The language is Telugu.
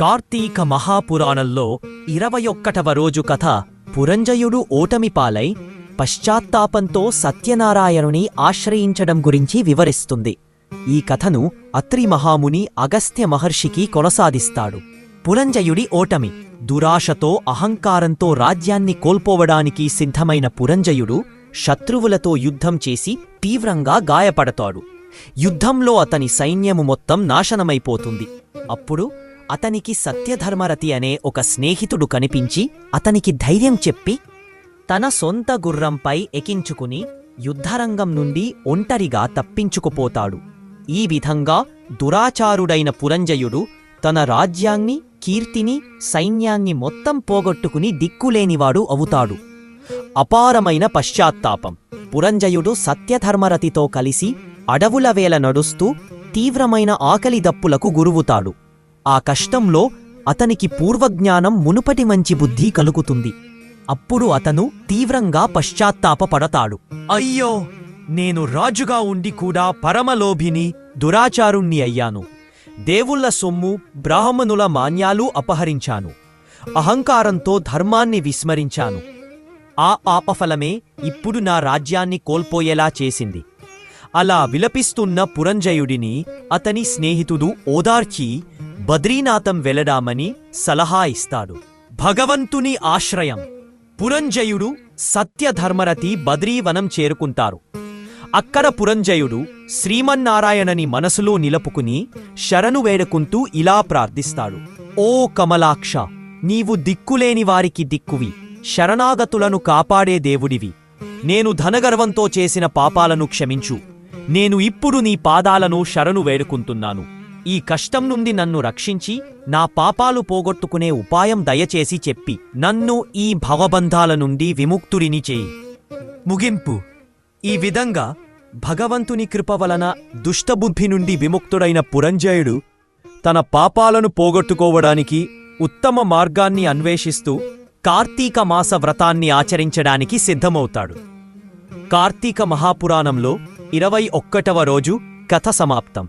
కార్తీక మహాపురాణంలో ఇరవై ఒక్కటవ రోజు కథ పురంజయుడు ఓటమిపాలై పశ్చాత్తాపంతో సత్యనారాయణుని ఆశ్రయించడం గురించి వివరిస్తుంది. ఈ కథను అత్రి మహాముని అగస్త్య మహర్షికి కొనసాగిస్తాడు పురంజయుడి ఓటమి దురాశతో అహంకారంతో రాజ్యాన్ని కోల్పోవడానికి సిద్ధమైన పురంజయుడు శత్రువులతో యుద్ధం చేసి తీవ్రంగా గాయపడతాడు. యుద్ధంలో అతని సైన్యము మొత్తం నాశనమైపోతుంది. అప్పుడు అతనికి సత్యధర్మరతి అనే ఒక స్నేహితుడు కనిపించి అతనికి ధైర్యం చెప్పి తన సొంత గుర్రంపై ఎకించుకుని యుద్ధరంగం నుండి ఒంటరిగా తప్పించుకుపోతాడు. ఈ విధంగా దురాచారుడైన పురంజయుడు తన రాజ్యాన్ని కీర్తిని సైన్యాన్ని మొత్తం పోగొట్టుకుని దిక్కులేనివాడు అవుతాడు. అపారమైన పశ్చాత్తాపం. పురంజయుడు సత్యధర్మరతితో కలిసి అడవుల వేల నడుస్తూ తీవ్రమైన ఆకలి దప్పులకు గురువుతాడు. ఆ కష్టంలో అతనికి పూర్వజ్ఞానం మునుపటి మంచి బుద్ధి కలుగుతుంది. అప్పుడు అతను తీవ్రంగా పశ్చాత్తాపపడతాడు. అయ్యో! నేను రాజుగా ఉండి కూడా పరమలోభిని దురాచారుణ్ణి అయ్యాను. దేవుళ్ళ సొమ్ము బ్రాహ్మణుల మాన్యాలు అపహరించాను. అహంకారంతో ధర్మాన్ని విస్మరించాను. ఆ ఆపఫలమే ఇప్పుడు నా రాజ్యాన్ని కోల్పోయేలా చేసింది. అలా విలపిస్తున్న పురంజయుడిని అతని స్నేహితుడు ఓదార్చి బద్రీనాథం వెళ్ళడామని సలహా ఇస్తాడు. భగవంతుని ఆశ్రయం. పురంజయుడు సత్యధర్మరతి బద్రీవనం చేరుకుంటారు. అక్కడ పురంజయుడు శ్రీమన్నారాయణని మనసులో నిలుపుకుని శరణు వేడుకుంటూ ఇలా ప్రార్థిస్తాడు. ఓ కమలాక్ష నీవు దిక్కులేని వారికి దిక్కువి. శరణాగతులను కాపాడే దేవుడివి. నేను ధనగర్వంతో చేసిన పాపాలను క్షమించు. నేను ఇప్పుడు నీ పాదాలను శరణు వేడుకుంటున్నాను. ఈ కష్టం నుండి నన్ను రక్షించి నా పాపాలు పోగొట్టుకునే ఉపాయం దయచేసి చెప్పి నన్ను ఈ భవబంధాల నుండి విముక్తుడిని చేయి. ముగింపు. ఈ విధంగా భగవంతుని కృప వలన దుష్టబుద్ధి నుండి విముక్తుడైన పురంజయుడు తన పాపాలను పోగొట్టుకోవడానికి ఉత్తమ మార్గాన్ని అన్వేషిస్తూ కార్తీక మాస వ్రతాన్ని ఆచరించడానికి సిద్ధమవుతాడు. కార్తీక మహాపురాణంలో ఇరవై ఒక్కటవ రోజు కథ సమాప్తం.